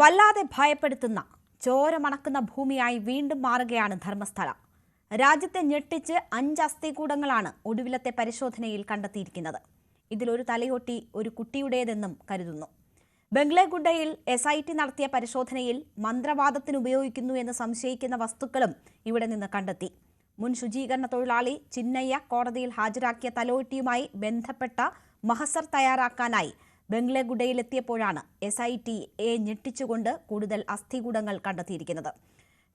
വല്ലാതെ ഭയപ്പെടുത്തുന്ന ചോരമണക്കുന്ന ഭൂമിയായി വീണ്ടും മാറുകയാണ് ധർമ്മസ്ഥല. രാജ്യത്തെ ഞെട്ടിച്ച് അഞ്ച് അസ്ഥികൂടങ്ങളാണ് ഒടുവിലത്തെ പരിശോധനയിൽ കണ്ടെത്തിയിരിക്കുന്നത്. ഇതിലൊരു തലയൊട്ടി ഒരു കുട്ടിയുടേതെന്നും കരുതുന്നു. ബംഗ്ലഗുഡയിൽ എസ് ഐ ടി നടത്തിയ പരിശോധനയിൽ മന്ത്രവാദത്തിന് ഉപയോഗിക്കുന്നു എന്ന് സംശയിക്കുന്ന വസ്തുക്കളും ഇവിടെ നിന്ന് കണ്ടെത്തി. മുൻ ശുചീകരണ തൊഴിലാളി ചിന്നയ്യ കോടതിയിൽ ഹാജരാക്കിയ തലയോട്ടിയുമായി ബന്ധപ്പെട്ട മഹസർ തയ്യാറാക്കാനായി ബംഗ്ലഗുഡയിലെത്തിയപ്പോഴാണ് എസ് ഐ ടി എ ഞെട്ടിച്ചുകൊണ്ട് കൂടുതൽ അസ്ഥികൂടങ്ങൾ കണ്ടെത്തിയിരിക്കുന്നത്.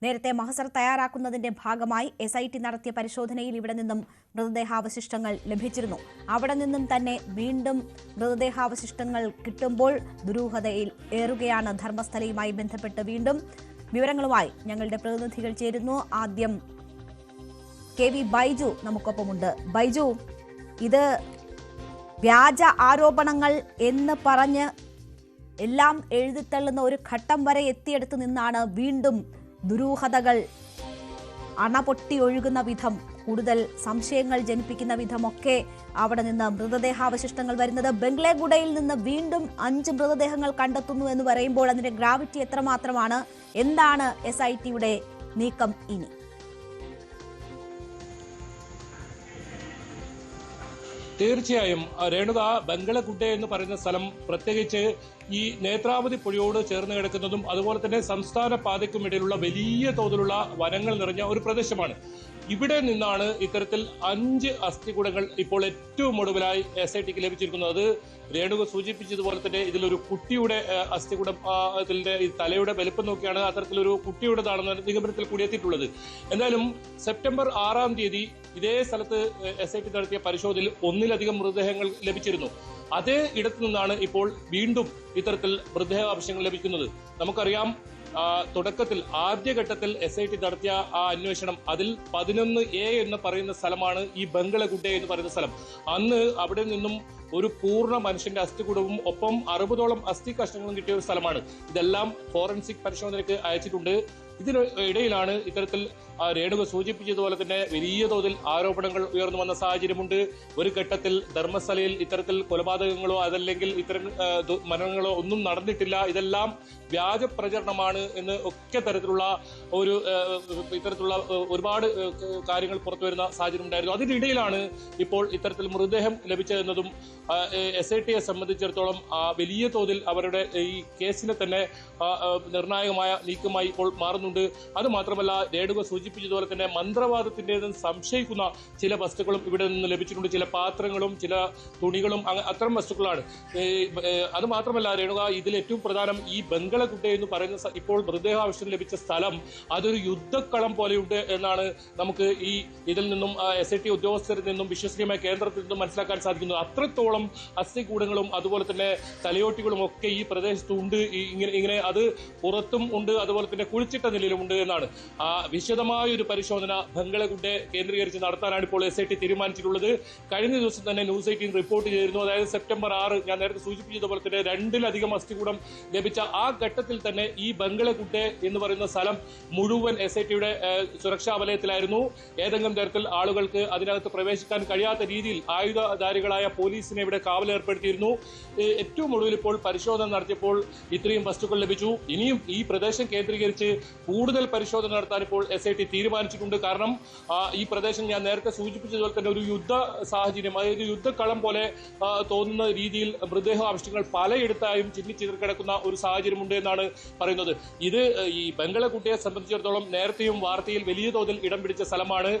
നേരത്തെ മഹസർ തയ്യാറാക്കുന്നതിന്റെ ഭാഗമായി എസ് ഐ ടി നടത്തിയ പരിശോധനയിൽ ഇവിടെ നിന്നും മൃതദേഹാവശിഷ്ടങ്ങൾ ലഭിച്ചിരുന്നു. അവിടെ നിന്നും തന്നെ വീണ്ടും മൃതദേഹാവശിഷ്ടങ്ങൾ കിട്ടുമ്പോൾ ദുരൂഹതയിൽ ഏറുകയാണ് ധർമ്മസ്ഥലയുമായി ബന്ധപ്പെട്ട് വീണ്ടും വിവരങ്ങളുമായി ഞങ്ങളുടെ പ്രതിനിധികൾ ചേരുന്നു. ആദ്യം കെ വി ബൈജു നമുക്കൊപ്പമുണ്ട്. ബൈജു ഇത് വ്യാജ ആരോപണങ്ങൾ എന്ന് പറഞ്ഞ് എല്ലാം എഴുതിത്തള്ളുന്ന ഒരു ഘട്ടം വരെ എത്തിയെടുത്ത് നിന്നാണ് വീണ്ടും ദുരൂഹതകൾ അണപൊട്ടി ഒഴുകുന്ന വിധം കൂടുതൽ സംശയങ്ങൾ ജനിപ്പിക്കുന്ന വിധമൊക്കെ അവിടെ നിന്ന് മൃതദേഹാവശിഷ്ടങ്ങൾ വരുന്നത്. ബംഗ്ലേഗുഡയിൽ നിന്ന് വീണ്ടും അഞ്ച് മൃതദേഹങ്ങൾ കണ്ടെത്തുന്നു എന്ന് പറയുമ്പോൾ അതിന്റെ ഗ്രാവിറ്റി എത്രമാത്രമാണ്? എന്താണ് എസ് ഐ ടിയുടെ നീക്കം ഇനി? തീർച്ചയായും രേണുക ബംഗളകുട്ട എന്ന് പറയുന്ന സ്ഥലം പ്രത്യേകിച്ച് ഈ നേത്രാവതി പുഴയോട് ചേർന്ന് കിടക്കുന്നതും അതുപോലെ തന്നെ സംസ്ഥാന പാതയ്ക്കും ഇടയിലുള്ള വലിയ തോതിലുള്ള വനങ്ങൾ നിറഞ്ഞ ഒരു പ്രദേശമാണ്. ഇവിടെ നിന്നാണ് ഇത്തരത്തിൽ അഞ്ച് അസ്ഥികൂടങ്ങൾ ഇപ്പോൾ ഏറ്റവും ഒടുവിലായി എസ് ഐ ടിക്ക് ലഭിച്ചിരിക്കുന്നത്. രേണുക സൂചിപ്പിച്ചതുപോലെ തന്നെ ഇതിലൊരു കുട്ടിയുടെ അസ്ഥികുടം ഇതിന്റെ തലയുടെ വലുപ്പം നോക്കിയാണ് അത്തരത്തിലൊരു കുട്ടിയുടേതാണെന്ന് നിഗമനത്തിൽ കൂടി എത്തിയിട്ടുള്ളത്. എന്തായാലും സെപ്റ്റംബർ ആറാം തീയതി ഇതേ സ്ഥലത്ത് എസ് ഐ ടി നടത്തിയ പരിശോധനയിൽ ഒന്നിലധികം മൃതദേഹങ്ങൾ ലഭിച്ചിരുന്നു. അതേ ഇടത്തു നിന്നാണ് ഇപ്പോൾ വീണ്ടും ഇത്തരത്തിൽ മൃതദേഹ ആവശ്യങ്ങൾ ലഭിക്കുന്നത്. നമുക്കറിയാം തുടക്കത്തിൽ ആദ്യഘട്ടത്തിൽ എസ് ഐ ടി നടത്തിയ ആ അന്വേഷണം അതിൽ പതിനൊന്ന് എ എന്ന് പറയുന്ന സ്ഥലമാണ് ഈ ബംഗളഗുഡ എന്ന് പറയുന്ന സ്ഥലം. അന്ന് അവിടെ നിന്നും ഒരു പൂർണ മനുഷ്യന്റെ അസ്ഥികൂടവും ഒപ്പം അറുപതോളം അസ്ഥി കഷ്ണങ്ങളും കിട്ടിയ ഒരു സ്ഥലമാണ്. ഇതെല്ലാം ഫോറൻസിക് പരിശോധനയ്ക്ക് അയച്ചിട്ടുണ്ട്. ഇതിന് ഇടയിലാണ് ഇത്തരത്തിൽ രേണുക സൂചിപ്പിച്ചതുപോലെ തന്നെ വലിയ തോതിൽ ആരോപണങ്ങൾ ഉയർന്നു വന്ന സാഹചര്യമുണ്ട്. ഒരു ഘട്ടത്തിൽ ധർമ്മസ്ഥലയിൽ ഇത്തരത്തിൽ കൊലപാതകങ്ങളോ അതല്ലെങ്കിൽ ഇത്തരം മരണങ്ങളോ ഒന്നും നടന്നിട്ടില്ല. ഇതെല്ലാം വ്യാജ പ്രചരണമാണ് എന്ന് ഒക്കെ തരത്തിലുള്ള ഒരു ഇത്തരത്തിലുള്ള ഒരുപാട് കാര്യങ്ങൾ പുറത്തു വരുന്ന സാഹചര്യം ഉണ്ടായിരുന്നു. അതിനിടയിലാണ് ഇപ്പോൾ ഇത്തരത്തിൽ മൃതദേഹം ലഭിച്ചതെന്നതും എസ് ഐ ടിയെ സംബന്ധിച്ചിടത്തോളം വലിയ തോതിൽ അവരുടെ ഈ കേസിനെ തന്നെ നിർണായകമായ നീക്കമായി ഇപ്പോൾ മാറുന്നുണ്ട്. അത് മാത്രമല്ല രേണുക സൂചിപ്പിച്ചതുപോലെ തന്നെ മന്ത്രവാദത്തിന്റെതെന്ന് സംശയിക്കുന്ന ചില വസ്തുക്കളും ഇവിടെ നിന്ന് ലഭിച്ചിട്ടുണ്ട്. ചില പാത്രങ്ങളും ചില തുണികളും അത്തരം വസ്തുക്കളാണ്. അത് മാത്രമല്ല രേണുക ഇതിൽ ഏറ്റവും പ്രധാനം ഈ ബംഗളഗുഡ എന്ന് പറയുന്ന ഇപ്പോൾ മൃതദേഹാവശ്യം ലഭിച്ച സ്ഥലം അതൊരു യുദ്ധക്കളം പോലെയുണ്ട് എന്നാണ് നമുക്ക് ഈ ഇതിൽ നിന്നും എസ് ഐ ടി ഉദ്യോഗസ്ഥരിൽ നിന്നും വിശ്വസനീയമായ കേന്ദ്രത്തിൽ നിന്നും മനസ്സിലാക്കാൻ സാധിക്കുന്നത്. അത്രത്തോളം അസ്ഥികൂടങ്ങളും അതുപോലെ തന്നെ തലയോട്ടികളും ഒക്കെ ഈ പ്രദേശത്തുണ്ട് ഉണ്ട്. ഇങ്ങനെ ഇങ്ങനെ അത് പുറത്തും ഉണ്ട് അതുപോലെ തന്നെ കുഴിച്ചിട്ട നിലയിലുമുണ്ട് എന്നാണ്. ആ വിശദമായ ഒരു പരിശോധന ബംഗളഗുഡെ കേന്ദ്രീകരിച്ച് നടത്താനാണ് ഇപ്പോൾ എസ് ഐ ടി തീരുമാനിച്ചിട്ടുള്ളത്. കഴിഞ്ഞ ദിവസം തന്നെ ന്യൂസ് എയ്റ്റീൻ റിപ്പോർട്ട് ചെയ്തിരുന്നു. അതായത് സെപ്റ്റംബർ ആറ് ഞാൻ നേരത്തെ സൂചിപ്പിച്ചതുപോലെ തന്നെ രണ്ടിലധികം അസ്ഥികൂടം ലഭിച്ച ആ ഘട്ടത്തിൽ തന്നെ ഈ ബംഗളഗുഡെ എന്ന് പറയുന്ന സ്ഥലം മുഴുവൻ എസ് ഐ ടിയുടെ സുരക്ഷാ വലയത്തിലായിരുന്നു. ഏതെങ്കിലും തരത്തിൽ ആളുകൾക്ക് അതിനകത്ത് പ്രവേശിക്കാൻ കഴിയാത്ത രീതിയിൽ ആയുധധാരികളായ പോലീസിനെ ഇവിടെ കാവലേർപ്പെടുത്തിയിരുന്നു. ഏറ്റവും ഒടുവിൽ ഇപ്പോൾ പരിശോധന നടത്തിയപ്പോൾ ഇത്രയും വസ്തുക്കൾ ലഭിച്ചു. ഇനിയും ഈ പ്രദേശം കേന്ദ്രീകരിച്ച് കൂടുതൽ പരിശോധന നടത്താൻ ഇപ്പോൾ എസ് ഐ ടി തീരുമാനിച്ചിട്ടുണ്ട്. കാരണം ഈ പ്രദേശം ഞാൻ നേരത്തെ സൂചിപ്പിച്ചതുപോലെ തന്നെ ഒരു യുദ്ധ സാഹചര്യം അതായത് യുദ്ധക്കളം പോലെ തോന്നുന്ന രീതിയിൽ മൃതദേഹ ആവശ്യങ്ങൾ പലയിടത്തായും ചിന്നിച്ചിതറി കിടക്കുന്ന ഒരു സാഹചര്യമുണ്ട് എന്നാണ് പറയുന്നത്. ഇത് ഈ ബംഗള കുട്ടിയെ സംബന്ധിച്ചിടത്തോളം നേരത്തെയും വാർത്തയിൽ വലിയ തോതിൽ ഇടം പിടിച്ച സ്ഥലമാണ്.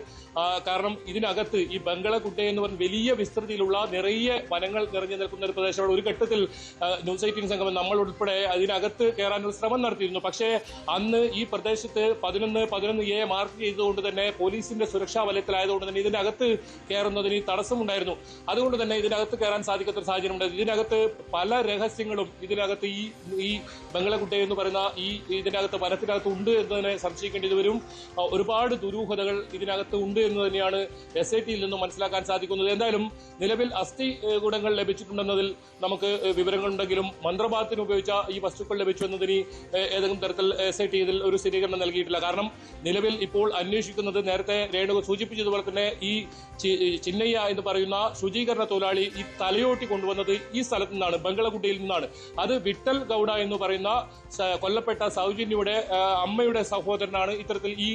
കാരണം ഇതിനകത്ത് ഈ ബംഗളക്കുട്ട എന്ന് പറഞ്ഞ വലിയ വിസ്തൃതിയിലുള്ള നിറയെ വനങ്ങൾ നിറഞ്ഞു നിൽക്കുന്ന ഒരു പ്രദേശമാണ്. ഒരു ഘട്ടത്തിൽ ന്യൂസ് എയ്റ്റീൻ നമ്മൾ ഉൾപ്പെടെ അതിനകത്ത് കയറാനൊരു ശ്രമം നടത്തിയിരുന്നു. പക്ഷേ അന്ന് ഈ പ്രദേശത്ത് പതിനൊന്ന് പതിനൊന്ന് എ മാർക്ക് ചെയ്തുകൊണ്ട് തന്നെ പോലീസിന്റെ സുരക്ഷാ വലയത്തിലായതുകൊണ്ട് തന്നെ ഇതിനകത്ത് കയറുന്നതിന് തടസ്സമുണ്ടായിരുന്നു അതുകൊണ്ട് തന്നെ ഇതിനകത്ത് കയറാൻ സാധിക്കാത്ത സാഹചര്യം ഉണ്ടായിരുന്നു. ഇതിനകത്ത് പല രഹസ്യങ്ങളും ഇതിനകത്ത് ഈ ഈ ബംഗളക്കുട്ട എന്ന് പറയുന്ന ഈ ഇതിനകത്ത് വനത്തിനകത്ത് ഉണ്ട് എന്ന് തന്നെ സംശയിക്കേണ്ടി വരും. ഒരുപാട് ദുരൂഹതകൾ ഇതിനകത്ത് ഉണ്ട് എന്ന് തന്നെയാണ് എസ് ഐ ടിയിൽ നിന്നും മനസ്സിലാക്കാൻ സാധിക്കുന്നത്. എന്തായാലും നിലവിൽ അസ്ഥി അസ്ഥികൂടങ്ങൾ ലഭിച്ചിട്ടുണ്ടെന്നതിൽ നമുക്ക് വിവരങ്ങളുണ്ടെങ്കിലും മന്ത്രവാദത്തിന് ഉപയോഗിച്ച ഈ വസ്തുക്കൾ ലഭിച്ചു എന്നതിന് ഏതെങ്കിലും തരത്തിൽ എസ് ഐ ടി ഇതിൽ ഒരു സ്ഥിരീകരണം നൽകിയിട്ടില്ല. കാരണം നിലവിൽ ഇപ്പോൾ അന്വേഷിക്കുന്നത് നേരത്തെ രേണുക സൂചിപ്പിച്ചതുപോലെ തന്നെ ഈ ചിന്നയ്യ എന്ന് പറയുന്ന ശുചീകരണ തൊഴിലാളി ഈ തലയോട്ടി കൊണ്ടുവന്നത് ഈ സ്ഥലത്തു നിന്നാണ് ബംഗളകുട്ടിയിൽ നിന്നാണ്. അത് വിട്ടൽ ഗൗഡ എന്ന് പറയുന്ന കൊല്ലപ്പെട്ട സൗജന്യയുടെ അമ്മയുടെ സഹോദരനാണ് ഇത്തരത്തിൽ ഈ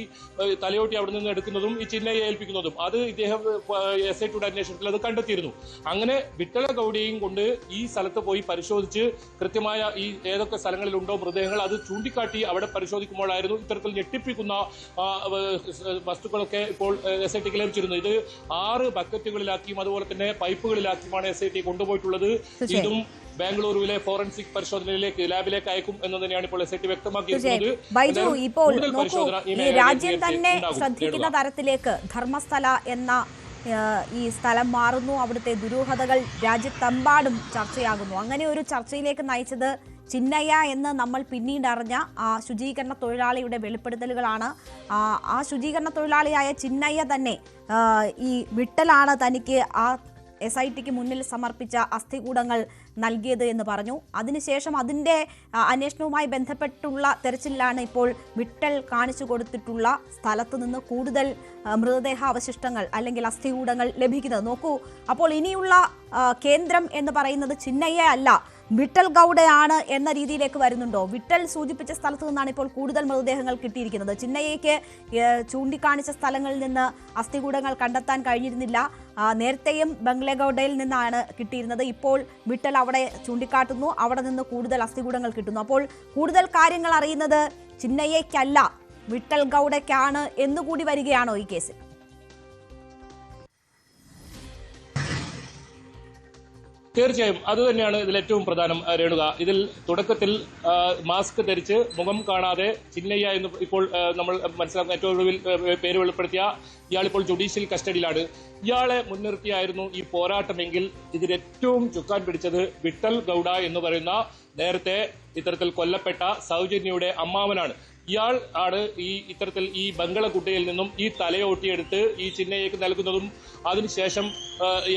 തലയോട്ടി അവിടെ നിന്ന് എടുക്കുന്നതും ഈ ചിന്നയെ ഏൽപ്പിക്കുന്നതും. അത് ഇദ്ദേഹം എസ് ഐ ടിയുടെ അന്വേഷണത്തിൽ അത് കണ്ടെത്തിയിരുന്നു. അങ്ങനെ വിട്ടല ഗൗഡിയെയും കൊണ്ട് ഈ സ്ഥലത്ത് പോയി പരിശോധിച്ച് കൃത്യമായ ഈ ഏതൊക്കെ സ്ഥലങ്ങളിലുണ്ടോ മൃതദേഹങ്ങൾ അത് ചൂണ്ടിക്കാട്ടി അവിടെ പരിശോധിക്കുമ്പോഴായിരുന്നു ഇത്തരത്തിൽ ഞെട്ടിപ്പിക്കുന്ന വസ്തുക്കളൊക്കെ ഇപ്പോൾ എസ് ഐ ടിക്ക് ലഭിച്ചിരുന്നു ഇത് ആറ് ബക്കറ്റുകളിലാക്കിയും അതുപോലെ തന്നെ പൈപ്പുകളിലാക്കിയുമാണ് എസ് ഐ ടി കൊണ്ടുപോയിട്ടുള്ളത്. ഇതും ബാംഗ്ലൂരുവിലെ ഫോറൻസിക് പരിശോധനയിലേക്ക് ലാബിലേക്ക് അയക്കും എന്ന് തന്നെയാണ് ഇപ്പോൾ എസ് ഐ ടി വ്യക്തമാക്കിയിരിക്കുന്നത്. ബൈജു ഇപ്പോൾ രാജ്യം തന്നെ ശ്രദ്ധിക്കുന്ന തരത്തിലേക്ക് ധർമ്മസ്ഥല എന്ന ഈ സ്ഥലം മാറുന്നു. അവിടുത്തെ ദുരൂഹതകൾ രാജ്യത്തെമ്പാടും ചർച്ചയാകുന്നു. അങ്ങനെ ഒരു ചർച്ചയിലേക്ക് നയിച്ചത് ചിന്നയ്യ എന്ന് നമ്മൾ പിന്നീട് അറിഞ്ഞ ആ ശുചീകരണ തൊഴിലാളിയുടെ വെളിപ്പെടുത്തലുകളാണ്. ആ, ശുചീകരണ തൊഴിലാളിയായ ചിന്നയ്യ തന്നെ ഈ വിട്ടലാണ് തനിക്ക് ആ എസ് ഐ ടിക്ക് മുന്നിൽ സമർപ്പിച്ച അസ്ഥികൂടങ്ങൾ നൽകിയത് എന്ന് പറഞ്ഞു. അതിനുശേഷം അതിന്റെ അന്വേഷണവുമായി ബന്ധപ്പെട്ടുള്ള തെരച്ചിലാണ് ഇപ്പോൾ വിട്ടൽ കാണിച്ചു കൊടുത്തിട്ടുള്ള സ്ഥലത്ത് നിന്ന് കൂടുതൽ മൃതദേഹ അവശിഷ്ടങ്ങൾ അല്ലെങ്കിൽ അസ്ഥികൂടങ്ങൾ ലഭിക്കുന്നത്. നോക്കൂ അപ്പോൾ ഇനിയുള്ള കേന്ദ്രം എന്ന് പറയുന്നത് ചിന്നയ്യ അല്ല. വിട്ടൽ ഗൗഡയാണ് എന്ന രീതിയിലേക്ക് വരുന്നുണ്ടോ? വിട്ടൽ സൂചിപ്പിച്ച സ്ഥലത്തു നിന്നാണ് ഇപ്പോൾ കൂടുതൽ മൃതദേഹങ്ങൾ കിട്ടിയിരിക്കുന്നത്. ചിന്നയ്യയ്ക്ക് ചൂണ്ടിക്കാണിച്ച സ്ഥലങ്ങളിൽ നിന്ന് അസ്ഥികൂടങ്ങൾ കണ്ടെത്താൻ കഴിഞ്ഞിരുന്നില്ല. നേരത്തെയും ബംഗ്ലഗൌഡയിൽ നിന്നാണ് കിട്ടിയിരുന്നത്. ഇപ്പോൾ വിട്ടൽ അവിടെ ചൂണ്ടിക്കാട്ടുന്നു. അവിടെ നിന്ന് കൂടുതൽ അസ്ഥികൂടങ്ങൾ കിട്ടുന്നു. അപ്പോൾ കൂടുതൽ കാര്യങ്ങൾ അറിയുന്നത് ചിന്നയ്യയ്ക്കല്ല വിട്ടൽ ഗൗഡയ്ക്കാണ് എന്നുകൂടി വരികയാണോ ഈ കേസിൽ? തീർച്ചയായും അത് തന്നെയാണ് ഇതിൽ ഏറ്റവും പ്രധാനം രേണുക. ഇതിൽ തുടക്കത്തിൽ മാസ്ക് ധരിച്ച് മുഖം കാണാതെ ചിന്നയ്യ എന്ന് ഇപ്പോൾ നമ്മൾ മനസ്സിലാക്കുന്ന ഏറ്റവും ഒടുവിൽ പേര് വെളിപ്പെടുത്തിയ ഇയാളിപ്പോൾ ജുഡീഷ്യൽ കസ്റ്റഡിയിലാണ്. ഇയാളെ മുൻനിർത്തിയായിരുന്നു ഈ പോരാട്ടമെങ്കിൽ ഇതിൽ ഏറ്റവും ചുക്കാൻ പിടിച്ചത് വിട്ടൽ ഗൌഡ എന്ന് പറയുന്ന നേരത്തെ ഇത്തരത്തിൽ കൊല്ലപ്പെട്ട സൗജന്യയുടെ അമ്മാവനാണ്. ഇയാൾ ആണ് ഈ ഇത്തരത്തിൽ ഈ ബംഗള ബംഗളക്കുട്ടയിൽ നിന്നും ഈ തലയോട്ടിയെടുത്ത് ഈ ചിന്നയ്യക്ക് നൽകുന്നതും അതിനുശേഷം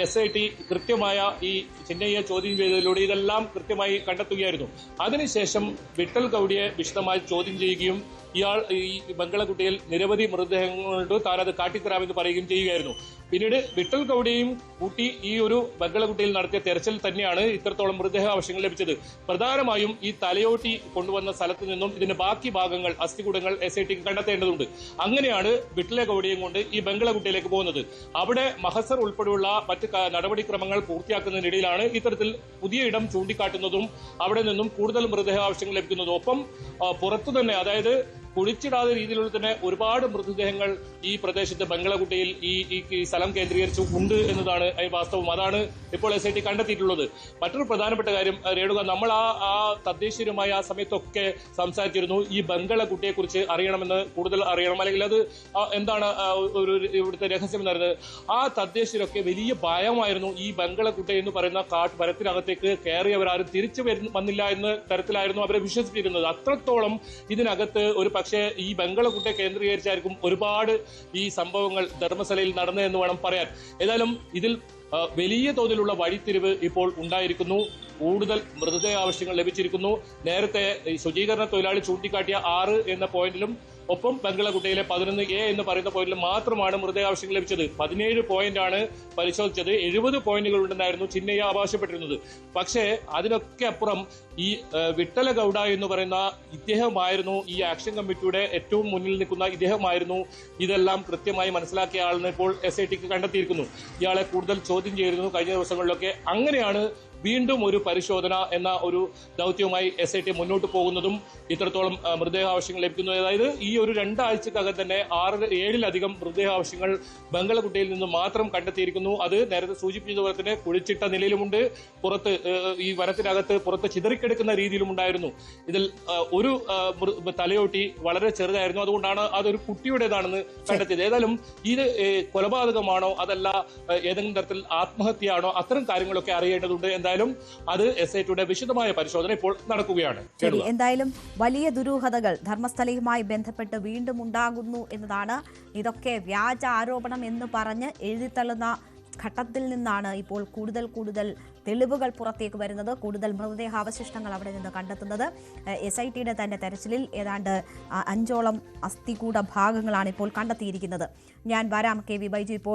എസ് ഐ ടി കൃത്യമായ ഈ ചിന്നയ്യെ ചോദ്യം ചെയ്തതിലൂടെ ഇതെല്ലാം കൃത്യമായി കണ്ടെത്തുകയായിരുന്നു. അതിനുശേഷം വിട്ടൽ കൗടിയെ വിശദമായി ചോദ്യം ചെയ്യുകയും ഇയാൾ ഈ ബംഗളക്കുട്ടിയിൽ നിരവധി മൃതദേഹങ്ങളുണ്ട് താൻ അത് കാട്ടിത്തരാമെന്ന് പറയുകയും ചെയ്യുകയായിരുന്നു. പിന്നീട് വിട്ടൽ ഗൌഡിയെയും കൂട്ടി ഈ ഒരു ബംഗളകുട്ടിയിൽ നടത്തിയ തെരച്ചിൽ തന്നെയാണ് ഇത്രത്തോളം മൃതദേഹ ആവശ്യങ്ങൾ ലഭിച്ചത്. പ്രധാനമായും ഈ തലയോട്ടി കൊണ്ടുവന്ന സ്ഥലത്ത് നിന്നും ഇതിന്റെ ബാക്കി ഭാഗങ്ങൾ അസ്ഥികൂടങ്ങൾ എസ് ഐ ടിക്ക് കണ്ടെത്തേണ്ടതുണ്ട്. അങ്ങനെയാണ് വിട്ടലെ ഗൌഡിയും കൊണ്ട് ഈ ബംഗളകുട്ടിയിലേക്ക് പോകുന്നത്. അവിടെ മഹസർ ഉൾപ്പെടെയുള്ള മറ്റ് നടപടിക്രമങ്ങൾ പൂർത്തിയാക്കുന്നതിനിടയിലാണ് ഇത്തരത്തിൽ പുതിയ ഇടം ചൂണ്ടിക്കാട്ടുന്നതും അവിടെ നിന്നും കൂടുതൽ മൃതദേഹ ആവശ്യങ്ങൾ ലഭിക്കുന്നതും. ഒപ്പം പുറത്തു തന്നെ അതായത് കുഴിച്ചിടാതെ രീതിയിലുള്ള തന്നെ ഒരുപാട് മൃതദേഹങ്ങൾ ഈ പ്രദേശത്ത് ബംഗളകുട്ടയിൽ ഈ ഈ സ്ഥലം കേന്ദ്രീകരിച്ചു ഉണ്ട് എന്നതാണ് വാസ്തവം. അതാണ് ഇപ്പോൾ എസ് ഐ ടി കണ്ടെത്തിയിട്ടുള്ളത്. മറ്റൊരു പ്രധാനപ്പെട്ട കാര്യം രേണുക നമ്മൾ ആ ആ തദ്ദേശീയരുമായി ആ സമയത്തൊക്കെ സംസാരിച്ചിരുന്നു. ഈ ബംഗളകുട്ടിയെ കുറിച്ച് അറിയണമെന്ന് കൂടുതൽ അറിയണം. അല്ലെങ്കിൽ അത് എന്താണ് ഒരു ഇവിടുത്തെ രഹസ്യം എന്ന് പറയുന്നത്? ആ തദ്ദേശീയരൊക്കെ വലിയ ഭയമായിരുന്നു ഈ ബംഗളക്കുട്ട എന്ന് പറയുന്ന കാട്ട് മരത്തിനകത്തേക്ക് കയറിയവരാരും തിരിച്ചു വന്നില്ല എന്ന തരത്തിലായിരുന്നു അവരെ വിശ്വസിച്ചിരുന്നത് അത്രത്തോളം ഇതിനകത്ത് ഒരു പക്ഷേ ഈ ബംഗളക്കുട്ടയെ കേന്ദ്രീകരിച്ചായിരിക്കും ഒരുപാട് ഈ സംഭവങ്ങൾ ധർമ്മസ്ഥലയിൽ നടന്നതെന്ന് വേണം പറയാൻ. ഏതായാലും ഇതിൽ വലിയ തോതിലുള്ള വഴിത്തിരിവ് ഇപ്പോൾ ഉണ്ടായിരിക്കുന്നു. കൂടുതൽ മൃതദേഹ ആവശ്യങ്ങൾ ലഭിച്ചിരിക്കുന്നു. നേരത്തെ ശുചീകരണ തൊഴിലാളി ചൂണ്ടിക്കാട്ടിയ ആറ് എന്ന പോയിന്റിലും ഒപ്പം ബംഗളകുട്ടയിലെ പതിനൊന്ന് എ എന്ന് പറയുന്ന പോയിന്റിൽ മാത്രമാണ് മൃതദേഹ ആവശ്യങ്ങൾ ലഭിച്ചത്. പതിനേഴ് ആണ് പരിശോധിച്ചത്. എഴുപത് പോയിന്റുകൾ ഉണ്ടെന്നായിരുന്നു ചിന്നയ്യ അവകാശപ്പെട്ടിരുന്നത്. പക്ഷേ അതിനൊക്കെ അപ്പുറം ഈ വിട്ടല ഗൗഡ എന്ന് പറയുന്ന ഇദ്ദേഹമായിരുന്നു ഈ ആക്ഷൻ കമ്മിറ്റിയുടെ ഏറ്റവും മുന്നിൽ നിൽക്കുന്ന ഇദ്ദേഹമായിരുന്നു ഇതെല്ലാം കൃത്യമായി മനസ്സിലാക്കിയ ആളെന്ന് ഇപ്പോൾ എസ് ഐ ടിക്ക് കണ്ടെത്തിയിരിക്കുന്നു. ഇയാളെ കൂടുതൽ ചോദ്യം ചെയ്തിരുന്നു കഴിഞ്ഞ ദിവസങ്ങളിലൊക്കെ. അങ്ങനെയാണ് വീണ്ടും ഒരു പരിശോധന എന്ന ഒരു ദൗത്യവുമായി എസ് ഐ ടി മുന്നോട്ട് പോകുന്നതും ഇത്രത്തോളം മൃതദേഹാവശ്യങ്ങൾ മൃതദേഹ ലഭിക്കുന്നു. അതായത് ഈ ഒരു രണ്ടാഴ്ചക്കകം തന്നെ ആറ് ഏഴിലധികം മൃതദേഹാവശ്യങ്ങൾ ബംഗളകുട്ടയിൽ നിന്ന് മാത്രം കണ്ടെത്തിയിരിക്കുന്നു. അത് നേരത്തെ സൂചിപ്പിച്ചതുപോലെ തന്നെ കുഴിച്ചിട്ട നിലയിലുമുണ്ട്. പുറത്ത് ഈ വനത്തിനകത്ത് പുറത്ത് ചിതറിക്കെടുക്കുന്ന രീതിയിലും ഉണ്ടായിരുന്നു ഇതിൽ ഒരു തലയോട്ടി വളരെ ചെറുതായിരുന്നു. അതുകൊണ്ടാണ് അതൊരു കുട്ടിയുടേതാണെന്ന് കണ്ടെത്തിയത്. ഏതായാലും ഇത് കൊലപാതകമാണോ അതല്ല ഏതെങ്കിലും തരത്തിൽ ആത്മഹത്യയാണോ അത്തരം കാര്യങ്ങളൊക്കെ അറിയേണ്ടതുണ്ട്. എന്തായാലും അത് എസ് ഐ ടിയുടെ വിശദമായ പരിശോധന ഇപ്പോൾ നടക്കുകയാണ്. എന്തായാലും വലിയ ദുരൂഹതകൾ ധർമ്മസ്ഥലയുമായി ബന്ധപ്പെട്ട് വീണ്ടും ഉണ്ടാകുന്നു എന്നതാണ്. ഇതൊക്കെ വ്യാജ ആരോപണം എന്ന് പറഞ്ഞ് എഴുതിത്തള്ളുന്ന ഘട്ടത്തിൽ നിന്നാണ് ഇപ്പോൾ കൂടുതൽ കൂടുതൽ തെളിവുകൾ പുറത്തേക്ക് വരുന്നത്. കൂടുതൽ മൃതദേഹാവശിഷ്ടങ്ങൾ അവിടെ നിന്ന് കണ്ടെത്തുന്നത്. എസ് ഐ ടിയുടെ തന്നെ തെരച്ചിലിൽ ഏതാണ്ട് അഞ്ചോളം അസ്ഥികൂട ഭാഗങ്ങളാണ് ഇപ്പോൾ കണ്ടെത്തിയിരിക്കുന്നത്. ഞാൻ വരാം കെ വി ബൈജു ഇപ്പോൾ